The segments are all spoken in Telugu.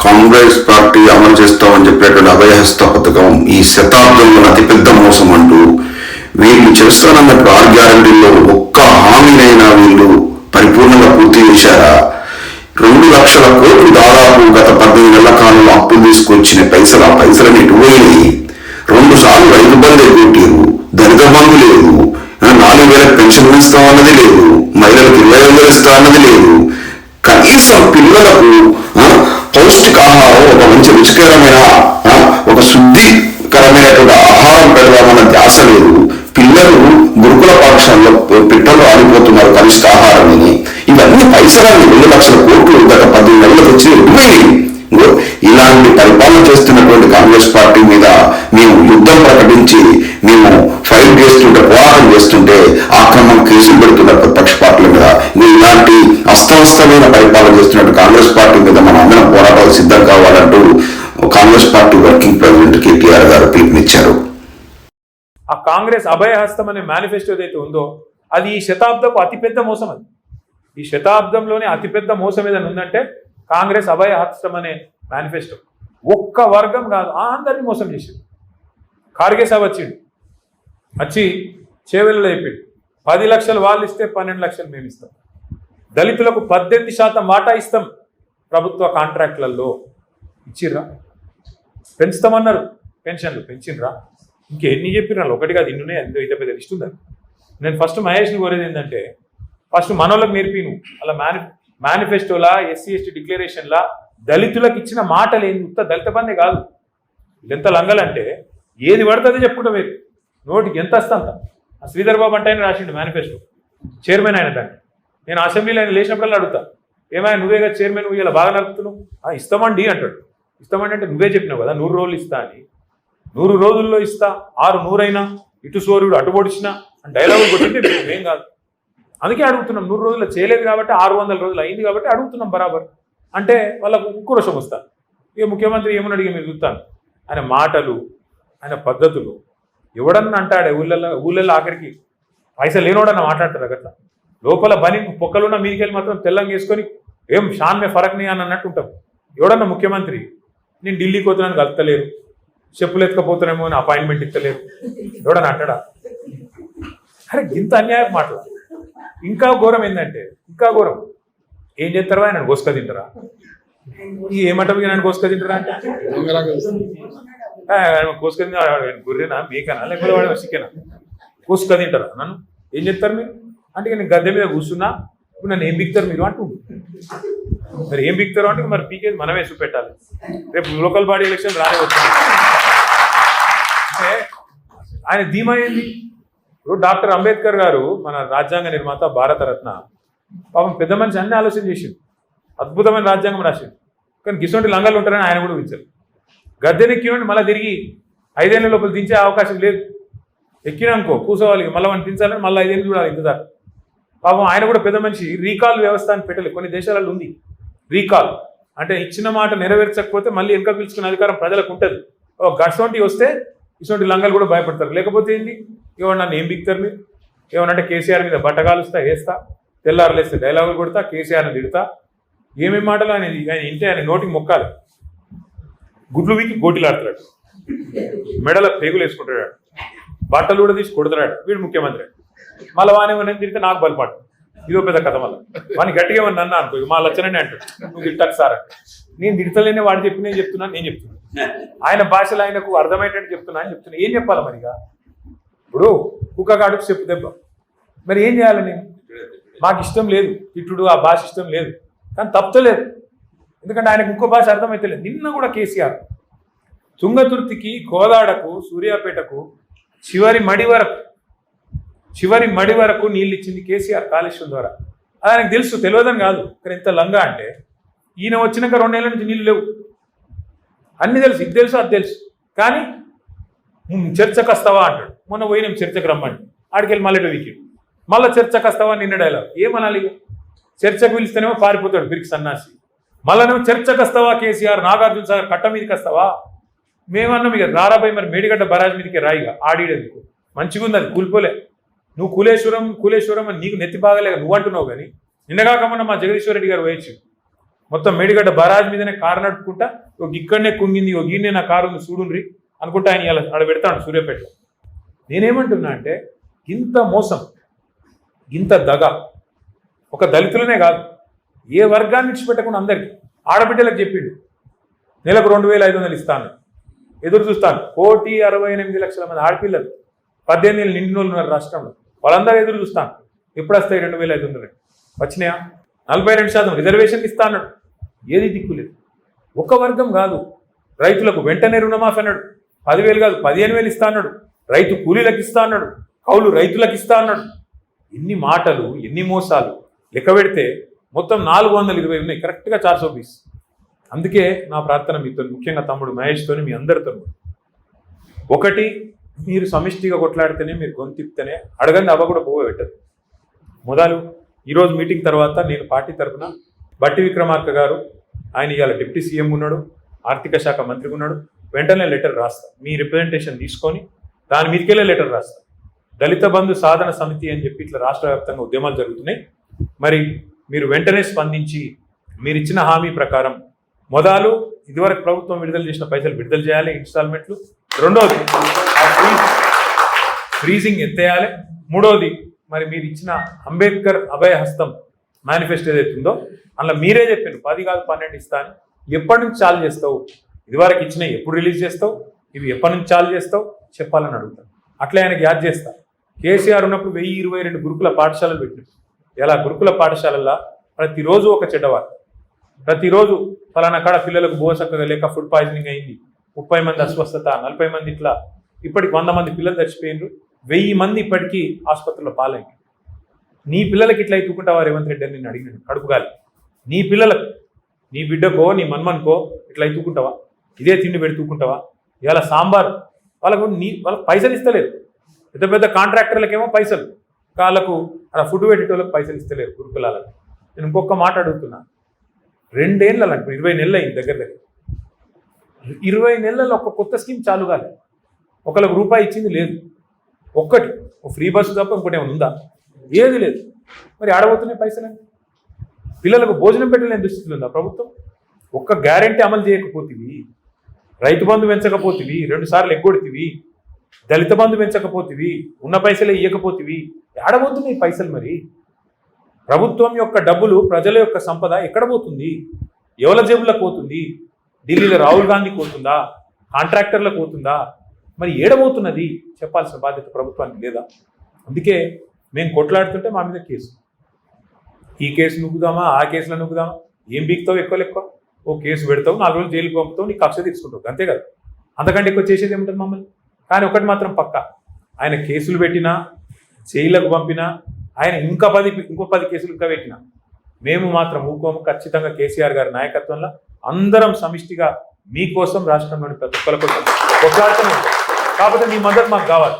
కాంగ్రెస్ పార్టీ అమలు చేస్తామని చెప్పినటువంటి అభయహస్త పథకం ఈ శతాబ్దంలో అతిపెద్ద మోసం అంటూ వీళ్ళు చేస్తానన్నప్పుడు ఆరు గ్యారంటీల్లో ఒక్క హామీనైనా వీళ్ళు పరిపూర్ణంగా పూర్తి చేశారా? రెండు లక్షల కోట్లు దాదాపు గత పద్దెనిమిది నెలల కాలంలో అప్పులు తీసుకొచ్చిన పైసలు ఆ పైసలని ఎటుపోయినాయి రెండు సార్లు రైతు బంధు ఎగ్గొట్టారు దళిత బంధు లేదు నాలుగు వేల పెన్షన్ ఇస్తామన్నది లేదు మహిళలకు ఇరవై వందలు ఇస్తామన్నది లేదు. కనీసం పిల్లలకు పౌష్టికాహారం ఒక మంచి రుచికరమైన ఒక శుద్ధికరమైనటువంటి ఆహారం పెడదామన్న ధ్యాస లేదు. పిల్లలు గురుకుల పాఠశాలలో పిట్టలు ఆడిపోతున్నారు కనిష్ట ఆహారాన్ని. ఇవన్నీ పైసలన్నీ రెండు లక్షల కోట్లు గత పది నెలలకు వచ్చి ఉన్నాయి. ఇలాంటి పరిపాలన చేస్తున్నటువంటి కాంగ్రెస్ పార్టీ మీద మేము యుద్ధం ప్రకటించి మేము ఫైట్ చేస్తుంటే పోరాటం చేస్తుంటే ఆక్రమం కేసులు పెడుతున్న ప్రతిపక్ష పార్టీల మీద. ఇలాంటి అస్తవ్యస్తమైన పరిపాలన కేటీఆర్ గారు పిలుపునిచ్చారు. ఆ కాంగ్రెస్ అభయహస్తం అనే మేనిఫెస్టో ఏదైతే ఉందో అది ఈ శతాబ్దపు అతిపెద్ద మోసం అది. ఈ శతాబ్దంలోనే అతిపెద్ద మోసం ఏదైనా ఉందంటే కాంగ్రెస్ అభయహస్తం అనే మేనిఫెస్టో ఒక్క వర్గం కాదు అందరినీ మోసం చేసింది. ఖార్గే సాబ్ వచ్చిండు. వచ్చి చేవెళ్ళలో చెప్పిండు. పది లక్షలు వాళ్ళు ఇస్తే పన్నెండు లక్షలు మేము ఇస్తాం. దళితులకు పద్దెనిమిది శాతం వాటా ఇస్తాం ప్రభుత్వ కాంట్రాక్ట్లలో. ఇచ్చిర్రా? పెంచుతామన్నారు. పెన్షన్లు పెంచిండ్రా ఇంకెన్ని చెప్పినారు ఒకటి కాదు ఇన్నునే ఎంతో ఇంత పెద్ద లిస్ట్ ఉందా? నేను ఫస్ట్ మహేష్ని కోరేది ఏంటంటే ఫస్ట్ మనోళ్ళకి నేర్పిను. అలా మేని మేనిఫెస్టోలా ఎస్సీ ఎస్టీ డిక్లరేషన్లా దళితులకు ఇచ్చిన మాటలు ఏంది? ఉత్త దళిత బందే కాదు. ఎంత లంగలంటే ఏది పడుతుందో చెప్పుకుంటా మీరు. నోటికి ఎంత వస్తా అంత. ఆ శ్రీధర్ బాబు అంటే ఆయన రాసిండు మేనిఫెస్టో చైర్మన్ ఆయన దాన్ని. నేను అసెంబ్లీలో ఆయన లేచినప్పుడల్లా అడుగుతా. ఏమైనా నువ్వేగా చైర్మన్ నువ్వు ఇలా బాగా నడుపుతున్నావు? ఇస్తామండి అంటాడు. ఇస్తామండి అంటే నువ్వే చెప్పినావు కదా నూరు రోజులు ఇస్తా అని. నూరు రోజుల్లో ఇస్తా ఆరు నూరైనా ఇటు సూర్యుడు అటు పొడిచినా అని డైలాగులు కొట్టింటే ఏం కాదు. అందుకే అడుగుతున్నాం నూరు రోజులు చేయలేదు కాబట్టి ఆరు వందల రోజులు అయింది కాబట్టి అడుగుతున్నాం బరాబర్. అంటే వాళ్ళకు ఉక్కురోషం వస్తా ఇక ముఖ్యమంత్రి ఏమని అడిగి మీరు చూస్తాను? ఆయన మాటలు ఆయన పద్ధతులు ఎవడన్నా అంటాడే ఊళ్ళల్లో ఊళ్ళల్లో ఆఖరికి పైసలు లేనోడన్నా మాట్లాడతారు అట్లా లోపల బని పొక్కలున్న మీదికెళ్ళి మాత్రం తెల్లంగా వేసుకొని ఏం షాన్మే ఫరక్ని అని అన్నట్టు ఉంటాం. ఎవడన్నా ముఖ్యమంత్రి నేను ఢిల్లీకి పోతున్నాను కలుతలేరు చెప్పులు ఎత్తుకపోతున్నామో అని అపాయింట్మెంట్ ఇస్తలేరు ఎవడన్నా అంటాడా? అరే ఇంత అన్యాయం మాటలు. ఇంకా ఘోరం ఏంటంటే ఇంకా ఘోరం. ఏం చేస్తారో ఆయన? కోసుక తింటారా? ఈ ఏమంటారు నన్ను కోసుక తింటారా అంటే? కోసుక తింటా గుర్రెనా? మేకనా? లేకపోతే వాడు చికెనా కోసుక తింటారా నన్ను? ఏం చెప్తారు మీరు? అంటే నేను గద్దె మీద కూర్చున్నా ఇప్పుడు నన్ను ఏం బిక్తారు మీరు అంటూ మరి ఏం బిక్తారు అంటే మరి పీకేది మనమే చూపెట్టాలి. రేపు లోకల్ బాడీ ఎలక్షన్ రానే అంటే ఆయన ధీమా ఏంది ఇప్పుడు డాక్టర్ అంబేద్కర్ గారు మన రాజ్యాంగ నిర్మాత భారతరత్న పాపం పెద్ద మనిషి అన్ని ఆలోచన చేసిండు. అద్భుతమైన రాజ్యాంగం రాసింది కానీ గిసొంటి లంగాలు ఉంటారని ఆయన కూడా ఊహించారు. గద్దెనెక్కినండి మళ్ళీ తిరిగి ఐదేళ్ళ లోపల దించే అవకాశం లేదు. ఎక్కినానుకో కూసోవాలి మళ్ళీ మనం దించాలని మళ్ళీ ఐదేళ్ళు చూడాలి ఇంతదాకా పాపం ఆయన కూడా పెద్ద మనిషి. రీకాల్ వ్యవస్థ అని పెట్టలేదు. కొన్ని దేశాలలో ఉంది. రీకాల్. అంటే ఇచ్చిన మాట నెరవేర్చకపోతే మళ్ళీ వెనక పిలుచుకునే అధికారం ప్రజలకు ఉంటుంది. ఓ గట్సోంటి వస్తే ఇటువంటి లంగాలు కూడా భయపడతారు. లేకపోతే ఏంటి ఏమన్నా నన్ను ఏం బిక్తారు మీరు? అంటే కేసీఆర్ మీద బట్టగాలుస్తా వేస్తా తెల్లారులేస్తే డైలాగులు కొడతా కేసీఆర్ని తిడతా. ఏమేమి మాటలు ఆయన ఆయన ఇంటే ఆయన నోటికి మొక్కాలి. గుడ్లు వీకి గోటిలాడుతున్నాడు. మెడల పేగులు వేసుకుంటాడు బట్టలు కూడా తీసి కొడుతున్నాడు. వీడు ముఖ్యమంత్రి. మళ్ళీ వానే తిరిగితే నాకు బలపాటు. ఇదో పెద్ద కథ వల్ల వాడిని గట్టిగా ఏమన్నా అన్నా అనుకో మా లచ్చనని అంటాడు. నువ్వు తిట్టకు సార్ అంటే. నేను తిడతలేనే వాడు చెప్పి నేను చెప్తున్నాను నేను చెప్తున్నాను ఆయన భాషలో ఆయనకు అర్థమయ్యేటట్టు చెప్తున్నా అని చెప్తున్నా. ఏం చెప్పాలి మరిగా? ఇప్పుడు కుక్క కాడుకు చెప్పు దెబ్బ. మరి ఏం చేయాలి నేను? మాకు ఇష్టం లేదు తిట్టుడు ఆ భాష ఇష్టం లేదు. కానీ తప్పలేదు ఎందుకంటే ఆయనకు ఇంకో భాష అర్థమైతలేదు నిన్న కూడా కేసీఆర్ తుంగతుర్తికి కోదాడకు సూర్యాపేటకు చివరి మడి వరకు చివరి మడి వరకు నీళ్ళు ఇచ్చింది కేసీఆర్ కాలుష్యం ద్వారా. అది ఆయనకు తెలుసు తెలియదని కాదు. ఇక్కడ ఎంత లంగా అంటే ఈయన వచ్చినాక రెండేళ్ళ నుంచి నీళ్ళు లేవు. అన్ని తెలుసు ఇది తెలుసు అది తెలుసు. కానీ చర్చకు వస్తావా? అంటాడు. మొన్న పోయినాం చర్చకు రమ్మండి ఆడికెళ్ళి మళ్ళీ వీకి మళ్ళీ చర్చకు వస్తావా నిన్న డైలాగ్ ఏమనాలి చర్చకు పిలిస్తేనేమో పారిపోతాడు బిరికి సన్నాసి. మళ్ళీనేమో చర్చకు వస్తావా కేసీఆర్? నాగార్జున సాగర్ కట్ట మీదకి వస్తావా? మేమన్నాం ఇక రారాబాయి మరి మేడిగడ్డ బరాజ్ మీదకి రాయిగా ఆడిడేందుకు మంచిగా ఉంది అది కూలిపోలే. నువ్వు కులేశ్వరం కులేశ్వరం అని నీకు నెత్తి బాగలేక నువ్వు అంటున్నావు కానీ నిన్నగాకమన్నా మా జగదీశ్వర రెడ్డి గారు వేయచ్చు మొత్తం మేడిగడ్డ బరాజ్ మీదనే కారు నడుపుకుంటా ఒక ఇక్కడనే కుంగింది ఒక ఈయనే నా కారు ఉంది చూడుండ్రి అనుకుంటా ఆయన ఇలా ఆడ పెడతాడు సూర్యాపేటలో నేనేమంటున్నా అంటే ఇంత మోసం ఇంత దగ ఒక దళితులనే కాదు ఏ వర్గాన్ని విడిచిపెట్టకుండా అందరికీ ఆడబిడ్డలకు చెప్పిండు. నెలకు రెండు వేల ఐదు వందలు ఇస్తాను. ఎదురు చూస్తాను. కోటి అరవై ఎనిమిది లక్షల మంది ఆడపిల్లలు పద్దెనిమిది నిండినోళ్ళు ఉన్నారు రాష్ట్రంలో. వాళ్ళందరూ ఎదురు చూస్తాను ఎప్పుడు వస్తాయి రెండు వేల ఐదు వందలు? వచ్చినాయా? నలభై రెండు శాతం రిజర్వేషన్ ఇస్తా అన్నాడు. ఏది దిక్కులేదు ఒక వర్గం కాదు. రైతులకు వెంటనే రుణమాఫీ అన్నాడు. పదివేలు కాదు పదిహేను వేలు ఇస్తా అన్నాడు. రైతు కూలీలకు ఇస్తా అన్నాడు. కౌలు రైతులకు ఇస్తా అన్నాడు. ఎన్ని మాటలు ఎన్ని మోసాలు. లెక్క పెడితే మొత్తం నాలుగు వందల ఇరవై ఉన్నాయి. కరెక్ట్గా చార్ పీస్ అందుకే నా ప్రార్థన మీతో ముఖ్యంగా తమ్ముడు మహేష్తో మీ అందరితో ఒకటి మీరు సమిష్టిగా కొట్లాడితేనే మీరు గొంతిప్తేనే అడగండి అవ్వ కూడా పోవ పెట్టదు. మొదలు ఈరోజు మీటింగ్ తర్వాత నేను పార్టీ తరఫున బట్టి విక్రమార్క గారు ఆయన ఇవాళ డిప్యూటీ సీఎం ఉన్నాడు ఆర్థిక శాఖ మంత్రి ఉన్నాడు వెంటనే లెటర్ రాస్తా. మీ రిప్రజెంటేషన్ తీసుకొని దాని మీదకెళ్ళే లెటర్ రాస్తా. దళిత బంధు సాధన సమితి అని చెప్పి ఇట్లా రాష్ట్ర వ్యాప్తంగా ఉద్యమాలు జరుగుతున్నాయి. మరి మీరు వెంటనే స్పందించి మీరు ఇచ్చిన హామీ ప్రకారం మొదలు ఇదివరకు ప్రభుత్వం విడుదల చేసిన పైసలు విడుదల చేయాలి ఇన్స్టాల్మెంట్లు రెండోది ఫ్రీజింగ్ ఎత్తేయాలి మూడోది మరి మీరు ఇచ్చిన అంబేద్కర్ అభయ హస్తం మేనిఫెస్టో ఏదైతే ఉందో అందులో మీరే చెప్పారు పది కాదు పన్నెండు ఇస్తాను ఎప్పటి నుంచి చాలు చేస్తావు? ఇదివరకు ఇచ్చినవి ఎప్పుడు రిలీజ్ చేస్తావు? ఇవి ఎప్పటి నుంచి చాలు చేస్తావు? చెప్పాలని అడుగుతాను. అట్లే ఆయనకి యాద్ చేస్తా. కేసీఆర్ ఉన్నప్పుడు వెయ్యి ఇరవై రెండు గురుకుల పాఠశాలలు పెట్టింది ఎలా? గురుకుల పాఠశాలల్లో ప్రతిరోజు ఒక చెడ్డవారు ప్రతిరోజు ఫలానా కాడ పిల్లలకు బోసక్కగా లేక ఫుడ్ పాయిజనింగ్ అయింది. ముప్పై మంది అస్వస్థత నలభై మంది ఇట్లా ఇప్పటికి వంద మంది పిల్లలు చచ్చిపోయినరు వెయ్యి మంది ఇప్పటికీ ఆసుపత్రిలో పాలైంది నీ పిల్లలకి ఇట్లా ఎత్తుకుంటావా రేవంత్ రెడ్డి అని నేను అడిగినాను. కడుపుగాలి నీ పిల్లలకు నీ బిడ్డకో నీ మన్మన్కో ఇట్లా ఎత్తుకుంటావా? ఇదే తిండి పెడుతుకుంటావా ఇవాళ సాంబార్. వాళ్ళకు నీ వాళ్ళకి పైసలు ఇస్తలేరు. పెద్ద పెద్ద కాంట్రాక్టర్లకేమో పైసలు. వాళ్ళకు అలా ఫుడ్ పెట్టేటోళ్ళకి పైసలు ఇస్తలేరు గురుకులాలకు. నేను ఇంకొక మాట అడుగుతున్నా. రెండేళ్ళ ఇప్పుడు ఇరవై నెలలు అయింది దగ్గర దగ్గర. ఇరవై నెలల్లో ఒక కొత్త స్కీమ్ చాలు కాలేదు ఒకళ్ళకి రూపాయి ఇచ్చింది లేదు. ఒక్కటి ఒక ఫ్రీ బస్సు తప్ప ఇంకోటి ఏమైనా ఉందా? ఏది లేదు. మరి ఆడబోతున్నాయి పైసలండి పిల్లలకు భోజనం పెట్టలేని దుస్థితిలో ఉందా ప్రభుత్వం? ఒక్క గ్యారెంటీ అమలు చేయకపోతివి. రైతు బంధు పెంచకపోతివి. రెండు సార్లు ఎగ్గొడితివి. దళిత బంధు పెంచకపోతేవి. ఉన్న పైసలే ఇవ్వకపోతేవి ఆడబోతున్నాయి పైసలు మరి? ప్రభుత్వం యొక్క డబ్బులు ప్రజల యొక్క సంపద ఎక్కడ పోతుంది? ఎవరి జేబులకు పోతుంది? ఢిల్లీలో రాహుల్ గాంధీ కోతుందా కాంట్రాక్టర్లకు పోతుందా మరి ఏడబోతున్నది చెప్పాల్సిన బాధ్యత ప్రభుత్వానికి లేదా? అందుకే మేము కొట్లాడుతుంటే మా మీద కేసు. ఈ కేసు నుగ్గుదామా ఆ కేసులో నుగ్గుదామా ఏం బీక్తావు ఎక్కువ ఎక్కువ ఓ కేసు పెడతావు నాలుగు రోజులు జైలుకి పంపుతావు నీ కక్ష తీసుకుంటావు. అంతే కదా? అంతకంటే ఎక్కువ చేసేది ఏముంటుంది మమ్మల్ని? కానీ ఒకటి మాత్రం పక్క. ఆయన కేసులు పెట్టినా జైళ్ళకు పంపినా ఆయన ఇంకా పది ఇంకో పది కేసులు ఇంకా పెట్టినా మేము మాత్రం ఊకోము. ఖచ్చితంగా కేసీఆర్ గారి నాయకత్వంలో అందరం సమిష్టిగా మీకోసం రాష్ట్రంలోని ప్రతి ఒక్కరి కోసం కొట్లాడుతూనే కాకపోతే మీ మద్దతు మాకు కావాలి.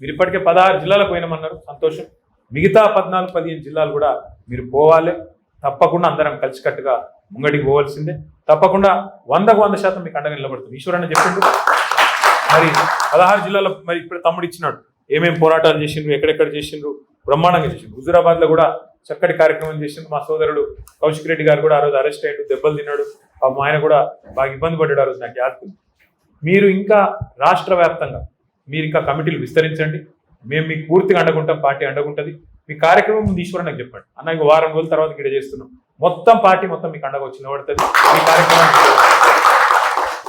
మీరు ఇప్పటికే పదహారు జిల్లాలకు పోయినామన్నారు. సంతోషం. మిగతా పద్నాలుగు పదిహేను జిల్లాలు కూడా మీరు పోవాలి. తప్పకుండా అందరం కలిసికట్టుగా ముంగడికి పోవాల్సిందే. తప్పకుండా వందకు వంద శాతం మీకు అండగా నిలబడుతుంది. ఈశ్వరన్న చెప్పిండు. మరి పదహారు జిల్లాలో మరి ఇప్పుడు తమ్ముడు ఇచ్చినాడు. ఏమేం పోరాటాలు చేసిండ్రు ఎక్కడెక్కడ చేసిండ్రు బ్రహ్మాండంగా చేసిండ్రు. హుజురాబాద్లో కూడా చక్కటి కార్యక్రమం చేసిండ్రు మా సోదరుడు కౌశిక్ రెడ్డి గారు కూడా ఆ రోజు అరెస్ట్ అయ్యాడు దెబ్బలు తిన్నాడు. పాపం ఆయన కూడా బాగా ఇబ్బంది పడ్డాడు ఆ రోజు నాకు యాద్. మీరు ఇంకా రాష్ట్ర వ్యాప్తంగా మీరు ఇంకా కమిటీలు విస్తరించండి. మేము మీకు పూర్తిగా అండగుంటాం పార్టీ అండగుంటది. మీ కార్యక్రమం ముందు ఈశ్వరన్ నాకు చెప్పండి. అన్న ఇక వారం రోజుల తర్వాత ఇక్కడ చేస్తున్నాం. మొత్తం పార్టీ మొత్తం మీకు అండగా వచ్చి నిలబడుతుంది. మీ కార్యక్రమం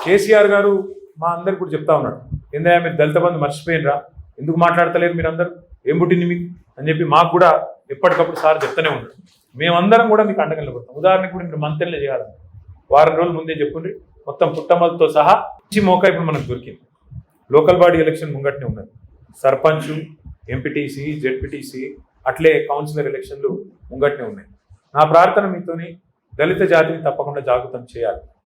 కేసీఆర్ గారు మా అందరికి కూడా చెప్తా ఉన్నాడు. ఏందయ్యా మీరు దళిత బంధు మర్చిపోయినరా? ఎందుకు మాట్లాడతలేరు మీరందరూ? ఏం పుట్టింది మీకు? అని చెప్పి మాకు కూడా ఎప్పటికప్పుడు సార్ చెప్తూనే ఉంటారు మేమందరం కూడా మీకు అండగా నిలబడతాం. ఉదాహరణకు కూడా మీరు మంత్రులే చేయాలన్నారు వారం రోజుల ముందే చెప్పుండ్రి. మొత్తం పుట్టమలతో సహా ఇచ్చి మోకా ఇప్పుడు మనకు దొరికింది. లోకల్ బాడీ ఎలక్షన్ ముంగట్నే ఉన్నది. సర్పంచ్ ఎంపీటీసీ జెడ్పీటీసీ అట్లే కౌన్సిలర్ ఎలక్షన్లు ముంగట్నే ఉన్నాయి. నా ప్రార్థన మీతోని దళిత జాతిని తప్పకుండా జాగృతం చేయాలి.